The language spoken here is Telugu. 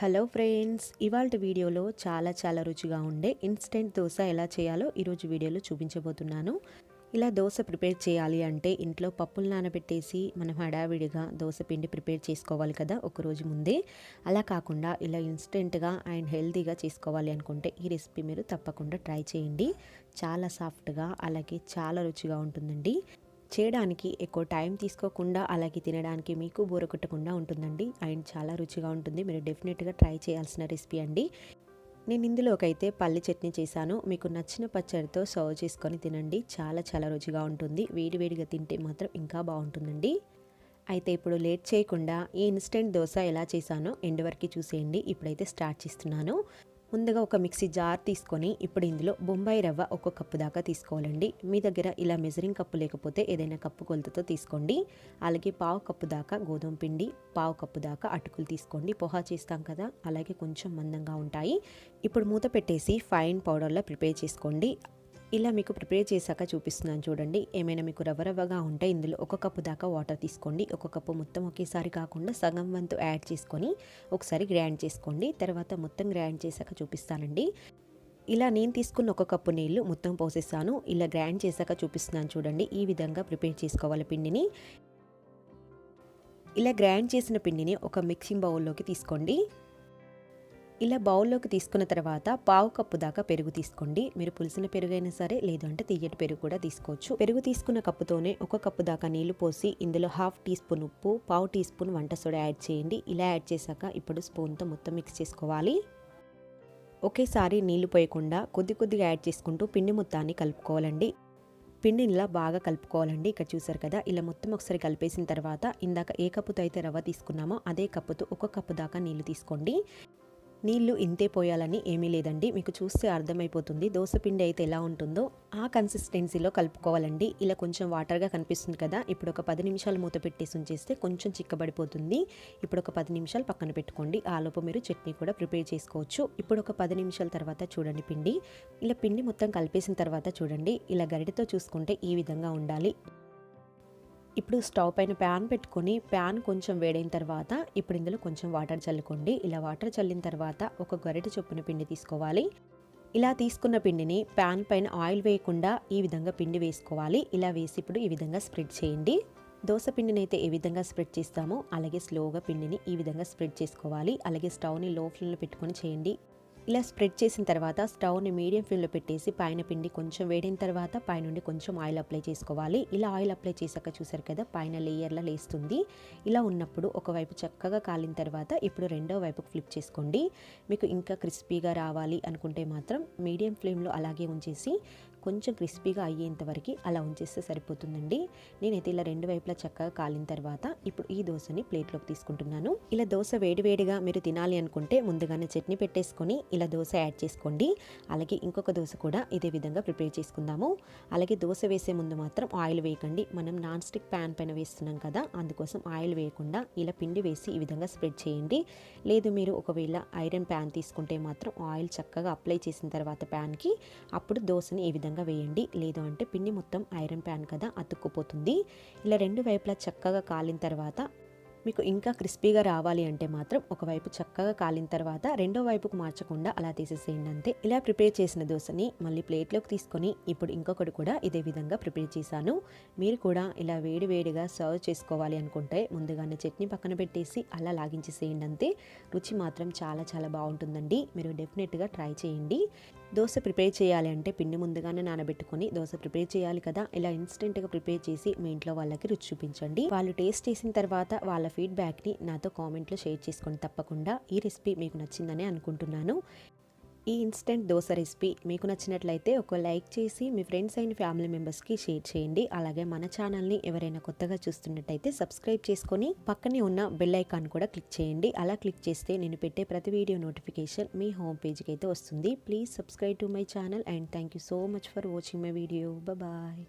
హలో ఫ్రెండ్స్ ఇవాళ వీడియోలో చాలా చాలా రుచిగా ఉండే ఇన్స్టెంట్ దోశ ఎలా చేయాలో ఈరోజు వీడియోలో చూపించబోతున్నాను. ఇలా దోశ ప్రిపేర్ చేయాలి అంటే ఇంట్లో పప్పులు నానబెట్టేసి మనం హడావిడిగా దోశ పిండి ప్రిపేర్ చేసుకోవాలి కదా ఒక రోజు ముందే. అలా కాకుండా ఇలా ఇన్స్టెంట్గా అండ్ హెల్తీగా చేసుకోవాలి అనుకుంటే ఈ రెసిపీ మీరు తప్పకుండా ట్రై చేయండి. చాలా సాఫ్ట్గా అలాగే చాలా రుచిగా ఉంటుందండి. చేయడానికి ఎక్కువ టైం తీసుకోకుండా అలాగే తినడానికి మీకు బోర కొట్టకుండా ఉంటుందండి. అండ్ చాలా రుచిగా ఉంటుంది. మీరు డెఫినెట్గా ట్రై చేయాల్సిన రెసిపీ అండి. నేను ఇందులోకైతే పల్లి చట్నీ చేశాను. మీకు నచ్చిన పచ్చడితో సర్వ్ చేసుకొని తినండి. చాలా చాలా రుచిగా ఉంటుంది. వేడివేడిగా తింటే మాత్రం ఇంకా బాగుంటుందండి. అయితే ఇప్పుడు లేట్ చేయకుండా ఈ ఇన్స్టెంట్ దోశ ఎలా చేశానో ఎండ్ వరకు చూసేయండి. ఇప్పుడైతే స్టార్ట్ చేస్తున్నాను. ముందుగా ఒక మిక్సీ జార్ తీసుకొని ఇప్పుడు ఇందులో బొంబాయి రవ్వ ఒక కప్పు దాకా తీసుకోవాలండి. మీ దగ్గర ఇలా మెజరింగ్ కప్పు లేకపోతే ఏదైనా కప్పు కొలతతో తీసుకోండి. అలాగే పావు కప్పు దాకా గోధుమ పిండి పావు కప్పు దాకా అటుకులు తీసుకోండి. పోహా చేస్తాం కదా అలాగే కొంచెం మందంగా ఉంటాయి. ఇప్పుడు మూత పెట్టేసి ఫైన్ పౌడర్లో ప్రిపేర్ చేసుకోండి. ఇలా మీకు ప్రిపేర్ చేశాక చూపిస్తున్నాను చూడండి. ఏమైనా మీకు రవ్వ రవ్వగా ఉంటే ఇందులో ఒక కప్పు దాకా వాటర్ తీసుకోండి. ఒక కప్పు మొత్తం ఒకేసారి కాకుండా సగం వంతు యాడ్ చేసుకొని ఒకసారి గ్రైండ్ చేసుకోండి. తర్వాత మొత్తం గ్రైండ్ చేశాక చూపిస్తానండి. ఇలా నేను తీసుకున్న ఒక కప్పు నీళ్ళు మొత్తం పోసేస్తాను ఇలా గ్రైండ్ చేశాక చూపిస్తున్నాను చూడండి. ఈ విధంగా ప్రిపేర్ చేసుకోవాలి పిండిని. ఇలా గ్రైండ్ చేసిన పిండిని ఒక మిక్సింగ్ బౌల్లోకి తీసుకోండి. ఇలా బౌల్లోకి తీసుకున్న తర్వాత పావు కప్పు దాకా పెరుగు తీసుకోండి. మీరు పులిసిన పెరుగు అయినా సరే లేదంటే తీయటి పెరుగు కూడా తీసుకోవచ్చు. పెరుగు తీసుకున్న కప్పుతోనే ఒక కప్పు దాకా నీళ్ళు పోసి ఇందులో హాఫ్ టీ స్పూన్ ఉప్పు పావు టీ స్పూన్ వంట సోడా యాడ్ చేయండి. ఇలా యాడ్ చేశాక ఇప్పుడు స్పూన్తో మొత్తం మిక్స్ చేసుకోవాలి. ఒకేసారి నీళ్ళు పోయకుండా కొద్ది కొద్దిగా యాడ్ చేసుకుంటూ పిండి మొత్తాన్ని కలుపుకోవాలండి. పిండిని ఇలా బాగా కలుపుకోవాలండి. ఇక్కడ చూసారు కదా ఇలా మొత్తం ఒకసారి కలిపేసిన తర్వాత ఇందాక ఏ కప్పుతో అయితే రవ్వ తీసుకున్నామో అదే కప్పుతో ఒక కప్పు దాకా నీళ్ళు తీసుకోండి. నీళ్ళు ఇంతే పోయాలని ఏమీ లేదండి. మీకు చూస్తే అర్థమైపోతుంది. పిండి అయితే ఎలా ఉంటుందో ఆ కన్సిస్టెన్సీలో కలుపుకోవాలండి. ఇలా కొంచెం వాటర్గా కనిపిస్తుంది కదా ఇప్పుడు ఒక పది నిమిషాలు మూత పెట్టేసి ఉంచేస్తే కొంచెం చిక్కబడిపోతుంది. ఇప్పుడు ఒక పది నిమిషాలు పక్కన పెట్టుకోండి. ఆలోపు మీరు చట్నీ కూడా ప్రిపేర్ చేసుకోవచ్చు. ఇప్పుడు ఒక పది నిమిషాల తర్వాత చూడండి పిండి. ఇలా పిండి మొత్తం కలిపేసిన తర్వాత చూడండి. ఇలా గరిటతో చూసుకుంటే ఈ విధంగా ఉండాలి. ఇప్పుడు స్టవ్ పైన ప్యాన్ పెట్టుకొని ప్యాన్ కొంచెం వేడైన తర్వాత ఇప్పుడు ఇందులో కొంచెం వాటర్ చల్లుకోండి. ఇలా వాటర్ చల్లిన తర్వాత ఒక గరిటె చొప్పున పిండి తీసుకోవాలి. ఇలా తీసుకున్న పిండిని ప్యాన్ పైన ఆయిల్ వేయకుండా ఈ విధంగా పిండి వేసుకోవాలి. ఇలా వేసి ఇప్పుడు ఈ విధంగా స్ప్రెడ్ చేయండి. దోశ పిండిని అయితే ఏ విధంగా స్ప్రెడ్ చేస్తామో అలాగే స్లోగా పిండిని ఈ విధంగా స్ప్రెడ్ చేసుకోవాలి. అలాగే స్టవ్ని లో ఫ్లేమ్లో పెట్టుకొని చేయండి. ఇలా స్ప్రెడ్ చేసిన తర్వాత స్టవ్ని మీడియం ఫ్లేమ్లో పెట్టేసి పైన పిండి కొంచెం వేడిన తర్వాత పైనుండి కొంచెం ఆయిల్ అప్లై చేసుకోవాలి. ఇలా ఆయిల్ అప్లై చేశాక చూసారు కదా పైన లేయర్లా లేస్తుంది. ఇలా ఉన్నప్పుడు ఒకవైపు చక్కగా కాలిన తర్వాత ఇప్పుడు రెండో వైపుకు ఫ్లిప్ చేసుకోండి. మీకు ఇంకా క్రిస్పీగా రావాలి అనుకుంటే మాత్రం మీడియం ఫ్లేమ్లో అలాగే ఉంచేసి కొంచెం క్రిస్పీగా అయ్యేంత వరకు అలా ఉంచేస్తే సరిపోతుందండి. నేనైతే ఇలా రెండు వైపులా చక్కగా కాలిన తర్వాత ఇప్పుడు ఈ దోశని ప్లేట్లోకి తీసుకుంటున్నాను. ఇలా దోశ వేడివేడిగా మీరు తినాలి అనుకుంటే ముందుగానే చట్నీ పెట్టేసుకొని ఇలా దోశ యాడ్ చేసుకోండి. అలాగే ఇంకొక దోశ కూడా ఇదే విధంగా ప్రిపేర్ చేసుకుందాము. అలాగే దోశ వేసే ముందు మాత్రం ఆయిల్ వేయకండి. మనం నాన్ స్టిక్ ప్యాన్ పైన వేస్తున్నాం కదా అందుకోసం ఆయిల్ వేయకుండా ఇలా పిండి వేసి ఈ విధంగా స్ప్రెడ్ చేయండి. లేదు మీరు ఒకవేళ ఐరన్ ప్యాన్ తీసుకుంటే మాత్రం ఆయిల్ చక్కగా అప్లై చేసిన తర్వాత ప్యాన్కి అప్పుడు దోశని ఈ విధంగా విధంగా వేయండి. లేదు అంటే పిండి మొత్తం ఐరన్ ప్యాన్ కదా అతుక్కుపోతుంది. ఇలా రెండు వైపులా చక్కగా కాలిన తర్వాత మీకు ఇంకా క్రిస్పీగా రావాలి అంటే మాత్రం ఒకవైపు చక్కగా కాలిన తర్వాత రెండో వైపుకు మార్చకుండా అలా తీసేసేయండి అంతే. ఇలా ప్రిపేర్ చేసిన దోశని మళ్ళీ ప్లేట్లోకి తీసుకొని ఇప్పుడు ఇంకొకటి కూడా ఇదే విధంగా ప్రిపేర్ చేశాను. మీరు కూడా ఇలా వేడి వేడిగా సర్వ్ చేసుకోవాలి అనుకుంటే ముందుగానే చట్నీ పక్కన పెట్టేసి అలా లాగించేసేయండి అంతే. రుచి మాత్రం చాలా చాలా బాగుంటుందండి. మీరు డెఫినెట్గా ట్రై చేయండి. దోశ ప్రిపేర్ చేయాలి అంటే పిండి ముందుగానే నానబెట్టుకొని దోశ ప్రిపేర్ చేయాలి కదా. ఇలా ఇన్స్టెంట్గా ప్రిపేర్ చేసి మీ ఇంట్లో వాళ్ళకి రుచి చూపించండి. వాళ్ళు టేస్ట్ చేసిన తర్వాత వాళ్ళ ఫీడ్బ్యాక్ని నాతో కామెంట్లో షేర్ చేసుకోండి తప్పకుండా. ఈ రెసిపీ మీకు నచ్చిందని అనుకుంటున్నాను. ఈ ఇన్స్టెంట్ దోశ రెసిపీ మీకు నచ్చినట్లయితే ఒక లైక్ చేసి మీ ఫ్రెండ్స్ అయిన ఫ్యామిలీ మెంబర్స్కి షేర్ చేయండి. అలాగే మన ఛానల్ని ఎవరైనా కొత్తగా చూస్తున్నట్టయితే సబ్స్క్రైబ్ చేసుకొని పక్కనే ఉన్న బెల్ ఐకాన్ కూడా క్లిక్ చేయండి. అలా క్లిక్ చేస్తే నేను పెట్టే ప్రతి వీడియో నోటిఫికేషన్ మీ హోమ్ పేజ్కి అయితే వస్తుంది. Please subscribe to my channel and thank you so much for watching my video. Bye